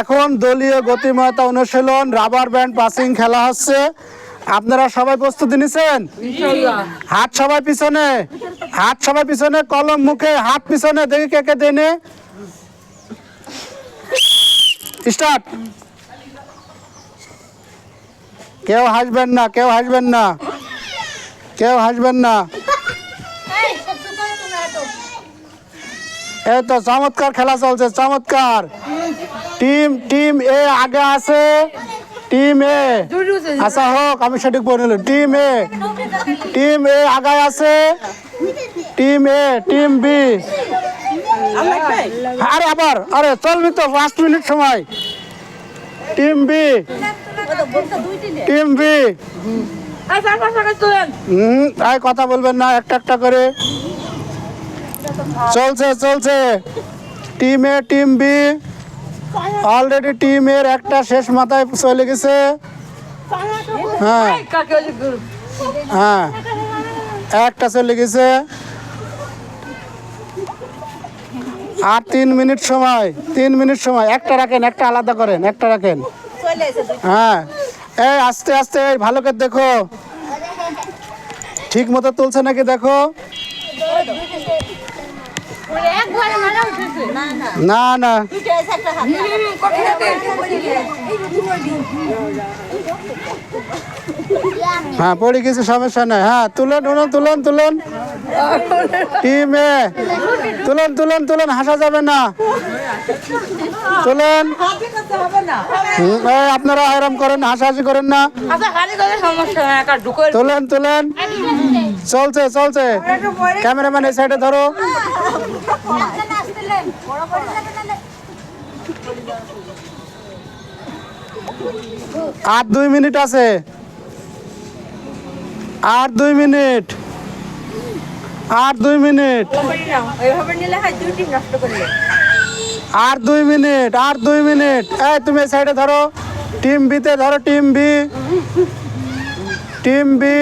এখন দলীয় গতিময়তা অনুশীলন রাবার ব্যান্ড পাসিং খেলা হচ্ছে। আপনারা সবাই প্রস্তুতি নিছেন? হাত সবাই পিছনে। হাত সবাই পিছনে কলম মুখে হাত পিছনে দেখি কে কে দেনে স্টার্ট। কেউ হাসবেন না কেউ হাসবেন না। কেউ হাসবেন না। এই তো চমৎকার খেলা চলছে চমৎকার। টিম টিম এ আগে আছে। Team A. আচ্ছা হোক, আমি সঠিক বলে টিম এ। টিম এ আগায় আছে। Team A, team B. আরে আবার, আরে চলবি তো পাঁচ মিনিট সময়। Team B. Team B. হুম তাই কথা বলবেন না, একটা একটা করে। চলছে চলছে। Team A, team B. Already টিমের একটা শেষ মাথায় চলে গেছে। হ্যাঁ। হ্যাঁ। একটা চলে গেছে। আর তিন মিনিট সময়, তিন মিনিট সময়। একটা রাখেন, একটা আলাদা করেন, একটা রাখেন। হ্যাঁ। এই আস্তে আস্তে, এই ভালো করে দেখো। ঠিক মতো তুলছে নাকি দেখো? না না। হ্যাঁ পড়ে গেছে সমস্যা নাই। হ্যাঁ তুলন তুলন তুলুন তুলুন। টিমে। তুলুন তুলুন তুলুন হাসা যাবে না। তুলেন। আপনারা আরাম করেন হাসাহাসি করেন না। তুলেন তুলেন। চলছে চলছে। ক্যামেরাম্যান এই সাইডে ধরো। আর দুই মিনিট আছে। আর দুই মিনিট। আর দুই মিনিট। আর দুই মিনিট আর দুই মিনিট। এই তুমি এই সাইডে ধরো। টিম বিতে ধরো team B team B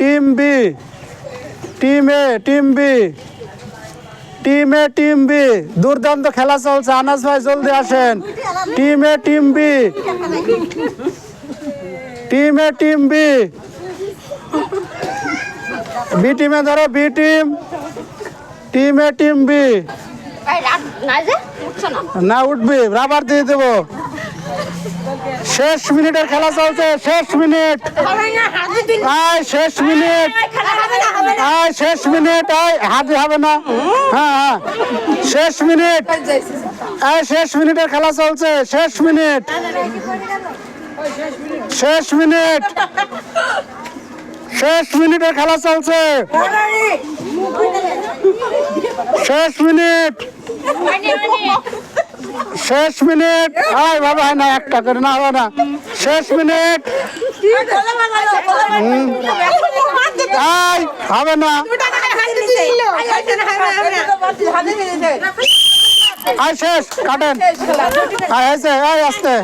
team B team A team B team A team B দুর্দান্ত খেলা চলছে। আনাস ভাই জলদি আসেন। Team A team B team A team B B টিমে ধরো B team. Team A team B. না? উঠবি রাবার দিয়ে দেবো। শেষ মিনিটের খেলা চলছে শেষ মিনিট। আয় শেষ মিনিট। আয় শেষ মিনিট আয় হাতে হবে না। হ্যাঁ হ্যাঁ। শেষ মিনিট। আয় শেষ মিনিটের খেলা চলছে শেষ মিনিট। শেষ মিনিট। শেষ মিনিটের খেলা চলছে। শেষ মিনিট। শেষ মিনিট। আয় বাবা, না, একটা করে না হবে না শেষ মিনিট। আয়, হবে না। আয়, শেষ, কাটেন। আয়, আসতে।